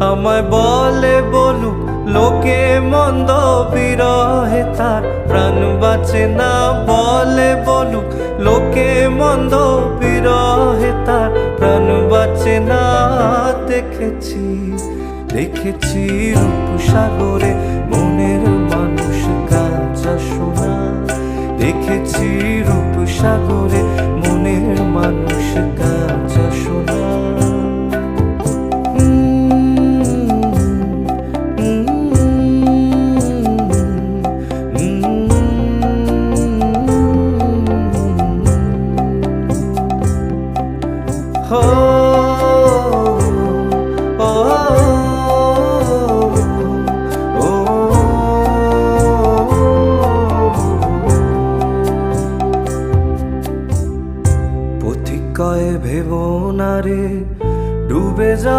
আমায় বলে বলুক, লোকে মন্দ বিরহে, তার প্রাণ বাঁচে না। বলে বলুক, লোকে মন্দ বিরহে, তার প্রাণ বাঁচে না। দেখেছি দেখেছি রূপসাগরে মনের মানুষ কাঁচা সোনা। দেখেছি রূপসাগরে মনের মানুষ কাঁচা হো ও পথিকয় ভেব না ডুবে যা